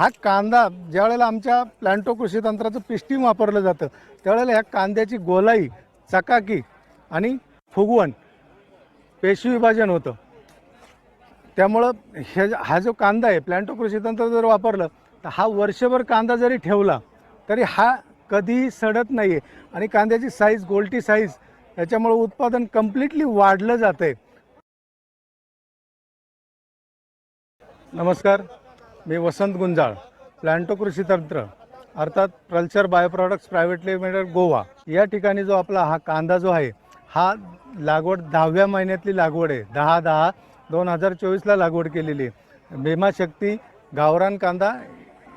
हा कांदा ज्यावेळेला आमच्या प्लॅन्टो कृषी तंत्राचं पिस्टिंग वापरलं जातं त्यावेळेला ह्या कांद्याची गोलाई चकाकी आणि फुगवण पेशी विभाजन होतं. त्यामुळं हे हा जो कांदा आहे प्लॅन्टो कृषी तंत्र जर वापरलं तर हा वर्षभर कांदा जरी ठेवला तरी हा कधीही सडत नाही आहे आणि कांद्याची साईज गोलटी साईज त्याच्यामुळं उत्पादन कम्प्लिटली वाढलं जातं आहे नमस्कार. मी वसंत गुंजाळ प्लॅन्टो कृषी तंत्र अर्थात प्रल्चर बायोप्रॉडक्ट्स प्रायव्हेट लिमिटेड गोवा. या ठिकाणी जो आपला हा कांदा जो आहे हा लागवड दहाव्या महिन्यातली लागवड आहे. दहा दहा दोन हजार चोवीसला लागवड केलेली आहे. भीमाशक्ती गावरान कांदा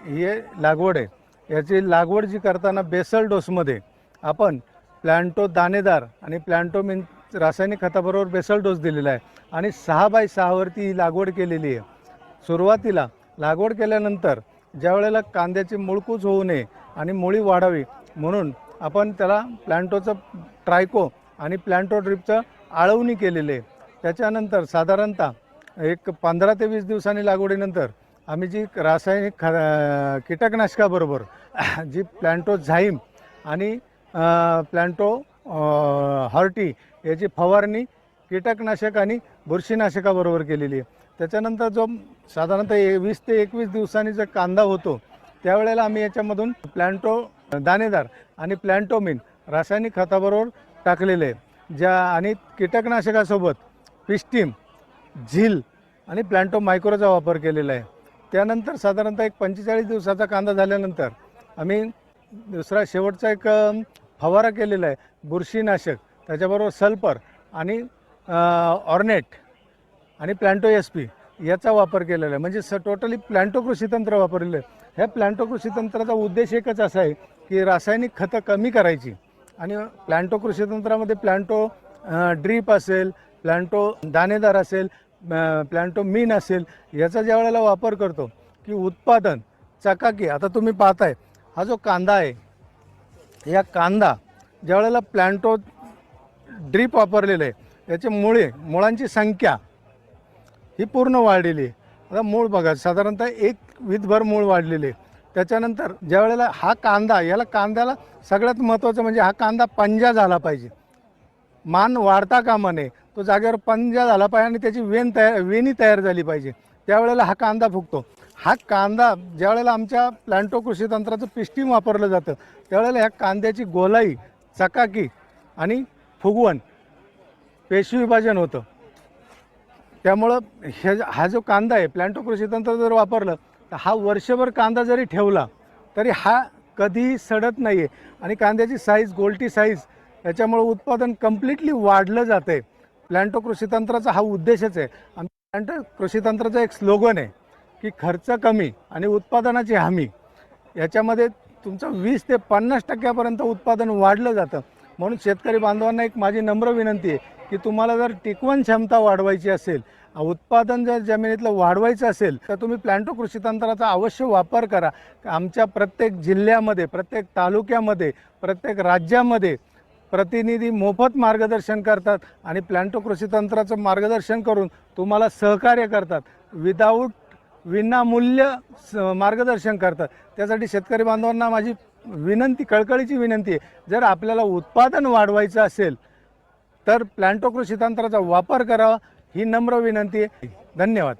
हे लागवड आहे. याची लागवड जी करताना बेसल डोसमध्ये आपण प्लॅन्टो दाणेदार आणि प्लॅन्टो मिन रासायनिक खताबरोबर बेसल डोस दिलेला आहे. आणि सहा बाय सहावरती ही लागवड केलेली आहे. सुरुवातीला लागवड केल्यानंतर ज्या वेळेला कांद्याची मुळकूच होऊ नये आणि मुळी वाढावी म्हणून आपण त्याला प्लॅन्टोचं ट्रायको आणि प्लॅन्टो ड्रिपचं आळवणी केलेली. आहे त्याच्यानंतर साधारणतः एक पंधरा ते वीस दिवसांनी लागवडीनंतर आम्ही जी रासायनिक ख कीटकनाशकाबरोबर जी प्लॅन्टो झाईम आणि प्लॅन्टो हर्टी याची फवारणी कीटकनाशक आणि बुरशीनाशकाबरोबर केलेली आहे. त्याच्यानंतर जो साधारणतः ए- वीस ते एकवीस दिवसांनी जो कांदा होतो त्यावेळेला आम्ही याच्यामधून प्लॅन्टो दाणेदार आणि प्लॅन्टोमिन रासायनिक खताबरोबर टाकलेले आहे. ज्या आणि कीटकनाशकासोबत पिस्टीम झील आणि प्लॅन्टो मायक्रोचा वापर केलेला आहे. त्यानंतर साधारणतः एक पंचेचाळीस दिवसाचा कांदा झाल्यानंतर आम्ही दुसरा शेवटचा एक फवारा केलेला आहे बुरशीनाशक त्याच्याबरोबर सल्फर आणि ऑर्नेट आणि प्लॅन्टो एस पी याचा वापर केलेला आहे. म्हणजे स टोटली प्लॅन्टो कृषी तंत्र वापरलेलं आहे. ह्या प्लॅन्टो कृषी तंत्राचा उद्देश एकच असा आहे की रासायनिक खतं कमी करायची. आणि प्लॅन्टो कृषी तंत्रामध्ये प्लॅन्टो ड्रीप असेल प्लॅन्टो दाणेदार असेल प्लॅन्टो मीन असेल याचा ज्या वेळेला वापर करतो की उत्पादन चकाकी आता तुम्ही पाहताय हा जो कांदा आहे या कांदा ज्या वेळेला प्लॅन्टो ड्रीप वापरलेलं आहे याचे मुळे मुळांची संख्या ही पूर्ण वाढलेली आहे. आता मूळ बघा साधारणतः एक वीजभर मूळ वाढलेले आहे. त्याच्यानंतर ज्या वेळेला हा कांदा याला कांद्याला सगळ्यात महत्त्वाचं म्हणजे हा कांदा पंजा झाला पाहिजे. मान वाढता कामा नये. तो जागेवर पंजा झाला पाहिजे आणि त्याची वेन तयार वेणी तयार झाली पाहिजे. त्यावेळेला हा कांदा फुगतो. हा कांदा ज्यावेळेला आमच्या प्लॅन्टो कृषी तंत्राचं पिस्टिंग वापरलं जातं त्यावेळेला ह्या कांद्याची गोलाई चकाकी आणि फुगवण पेशी विभाजन होतं. त्यामुळं हे हा जो कांदा आहे प्लॅन्टो कृषी तंत्र जर वापरलं तर हा वर्षभर कांदा जरी ठेवला तरी हा कधीही सडत नाही आहे आणि कांद्याची साईज गोलटी साईज याच्यामुळं उत्पादन कम्प्लिटली वाढलं जातं आहे प्लॅन्टो कृषी तंत्राचा हा उद्देशच आहे. आणि प्लॅन्टो कृषी तंत्राचा एक स्लोगन आहे की खर्च कमी आणि उत्पादनाची हमी. याच्यामध्ये तुमचं वीस ते पन्नास टक्क्यापर्यंत उत्पादन वाढलं जातं. म्हणून शेतकरी बांधवांना एक माझी नम्र विनंती आहे की तुम्हाला जर टिकवण क्षमता वाढवायची असेल उत्पादन जर जमिनीतलं वाढवायचं असेल तर तुम्ही प्लॅन्टो कृषी तंत्राचा अवश्य वापर करा. आमच्या प्रत्येक जिल्ह्यामध्ये प्रत्येक तालुक्यामध्ये प्रत्येक राज्यामध्ये प्रतिनिधी मोफत मार्गदर्शन करतात आणि प्लॅन्टो कृषी तंत्राचं मार्गदर्शन करून तुम्हाला सहकार्य करतात. विदाऊट विनामूल्य स मार्गदर्शन करतात. त्यासाठी शेतकरी बांधवांना माझी विनंती कळकळीची विनंती आहे. जर आपल्याला उत्पादन वाढवायचं असेल तर प्लॅन्टो तंत्राचा वापर करावा ही नम्र विनंती आहे. धन्यवाद.